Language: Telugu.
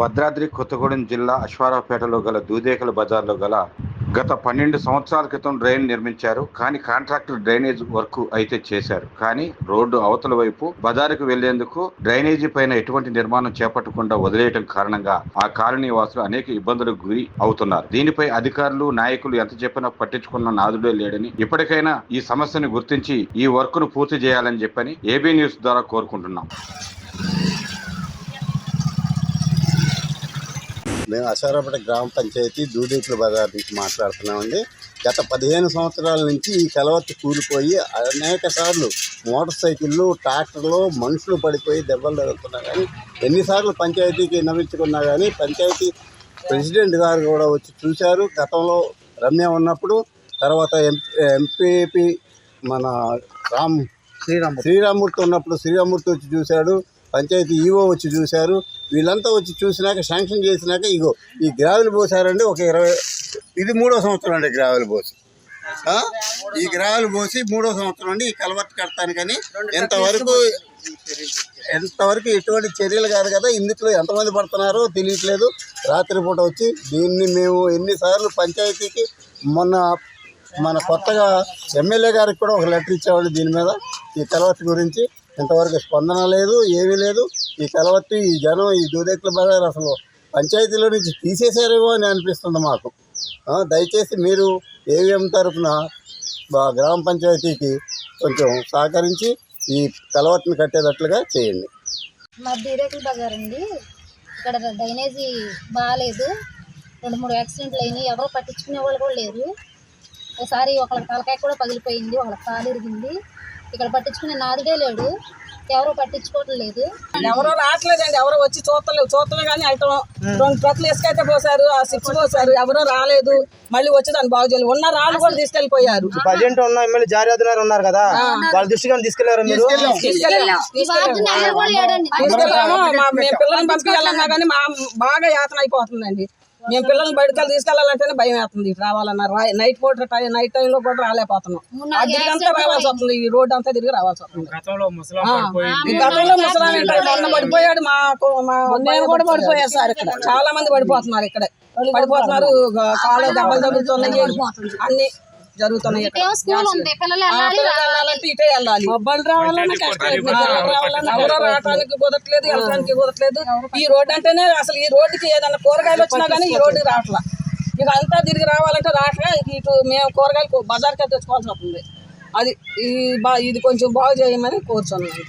భద్రాద్రి కొత్తగూడెం జిల్లా అశ్వారావుపేటలో గల దూదేకల బజార్లో గల గత పన్నెండు సంవత్సరాల క్రితం డ్రైన్ నిర్మించారు. కానీ కాంట్రాక్టర్ డ్రైనేజ్ వర్క్ అయితే చేశారు. కానీ రోడ్డు అవతల వైపు బజారుకు వెళ్ళేందుకు డ్రైనేజీ పైన ఎటువంటి నిర్మాణం చేపట్టకుండా వదిలేయటం కారణంగా ఆ కాలనీ వాసులు అనేక ఇబ్బందులకు గురి అవుతున్నారు. దీనిపై అధికారులు నాయకులు ఎంత చెప్పినా పట్టించుకున్న నాదుడే లేడని ఇప్పటికైనా ఈ సమస్యను గుర్తించి ఈ వర్క్ను పూర్తి చేయాలని చెప్పని ఏబీ న్యూస్ ద్వారా కోరుకుంటున్నాం. మేము అశారాపేట గ్రామ పంచాయతీ దూదేకుల బజార్ నుంచి మాట్లాడుతున్నామండి. గత పదిహేను సంవత్సరాల నుంచి ఈ కలవత్తి కూలిపోయి అనేక సార్లు మోటార్ సైకిళ్ళు ట్రాక్టర్లు మనుషులు పడిపోయి దెబ్బలు తగులుతున్నా కానీ ఎన్నిసార్లు పంచాయతీకి విన్నవించుకున్నా కానీ పంచాయతీ ప్రెసిడెంట్ గారు కూడా వచ్చి చూశారు. గతంలో రమ్య ఉన్నప్పుడు తర్వాత ఎం ఎంపీపీ మన రామ్ శ్రీరామ్ శ్రీరామూర్తి ఉన్నప్పుడు శ్రీరామూర్తి వచ్చి చూశాడు. పంచాయతీ ఈవో వచ్చి చూశారు. వీళ్ళంతా వచ్చి చూసినాక శాంక్షన్ చేసినాక ఇగో ఈ గ్రావెల్ పోసారండి ఒక ఇరవై ఇది మూడో సంవత్సరం అండి గ్రావెల్ పోసి? ఈ గ్రావెల్ పోసి మూడో సంవత్సరం అండి ఈ కలవట్ కడతానికని ఎంతవరకు ఎంతవరకు ఎటువంటి చర్యలు కాదు కదా ఇందులో ఎంతమంది పడుతున్నారో తెలియట్లేదు. రాత్రిపూట వచ్చి దీన్ని మేము ఎన్నిసార్లు పంచాయతీకి మొన్న మన కొత్తగా ఎమ్మెల్యే గారికి కూడా ఒక లెటర్ ఇచ్చేవాళ్ళు దీని మీద ఈ కలవత్తి గురించి. ఇంతవరకు స్పందన లేదు ఏమీ లేదు. ఈ కలవత్తి ఈ జనం ఈ దూదేకుల బజార్ అసలు పంచాయతీలో నుంచి తీసేశారేమో అని అనిపిస్తుంది మాకు. దయచేసి మీరు ఏవిఎం తరఫున మా గ్రామ పంచాయతీకి కొంచెం సహకరించి ఈ కలవట్టుని కట్టేటట్లుగా చేయండి. మా బీరేకుల బజార్ అండి. ఇక్కడ డ్రైనేజీ బాగాలేదు రెండు మూడు యాక్సిడెంట్లు అయినాయి. ఎవరో పట్టించుకునే వాళ్ళు కూడా లేరు. ఒకసారి ఒకళ్ళ తలకాయ కూడా పగిలిపోయింది. ఒకళ్ళ కాలు ఇరిగింది. ఇక్కడ పట్టించుకునే నాదుడే లేడు. ఎవరు పట్టించుకోవటం లేదు. ఎవరో రావట్లేదండి. ఎవరో వచ్చి చూస్తలేవు చూస్తలే కానీ ఐటమ్ రెండు ట్రక్లు ఇసుకైతే పోసారు. ఆ సిక్స్ పోసారు. ఎవరో రాలేదు. మళ్ళీ వచ్చి దాన్ని బాగు చేయలేదు ఉన్న రాళ్ళు కూడా తీసుకెళ్ళిపోయారు ప్రజెంట్ ఉన్న ఎమ్మెల్యే జారీ గారు ఉన్నారు కదా వాళ్ళ ఏమైనా తీసుకెళ్ళారు మీరు? తీసుకెళ్ళాము. మా మేము పిల్లల్ని పంపించాలన్నా కానీ మా బాగా యాతన అయిపోతుందండి. మేము పిల్లల్ని బయటకెళ్ళి తీసుకెళ్ళాలంటేనే భయం వేస్తుంది. ఇటు రావాలన్నారు నైట్ పూట టై నైట్ టైంలో కూడా రాలేకపోతున్నాం. ఆ తిరిగి రావాల్సి వస్తుంది. ఈ రోడ్ అంతా తిరిగి రావాల్సి వస్తుంది. గతంలో ముసలాం ఆ, ఈ గతంలో ముసలాం ఏంటంటే మొన్న పడిపోయాడు మా మా నేను కూడా పడిపోయాను సార్ ఇక్కడ. చాలా మంది పడిపోతున్నారు ఇక్కడ. పడిపోతున్నారు. కాళ్ళు దెబ్బలు తగ్గుతున్నాయి అన్ని జరుగుతున్నాయి స్కూల్ ఉంది? పిల్లలు వెళ్ళాలంటే ఇటే వెళ్ళాలి. మొబ్బలు రావాలన్నా కష్టం ఎవరో రావడానికి కుదరట్లేదు వెళ్ళడానికి కుదరట్లేదు. ఈ రోడ్డు అంటేనే అసలు ఈ రోడ్డుకి ఏదైనా కూరగాయలు వచ్చినా కానీ ఈ రోడ్డుకి రావట్లా. ఇక అంతా తిరిగి రావాలంటే రావట్లే. ఇటు మేము కూరగాయలు బజార్కి తెచ్చుకోవాల్సి వస్తుంది అది ఈ బా ఇది కొంచెం బాగు చేయమని కోరుచున్నాను.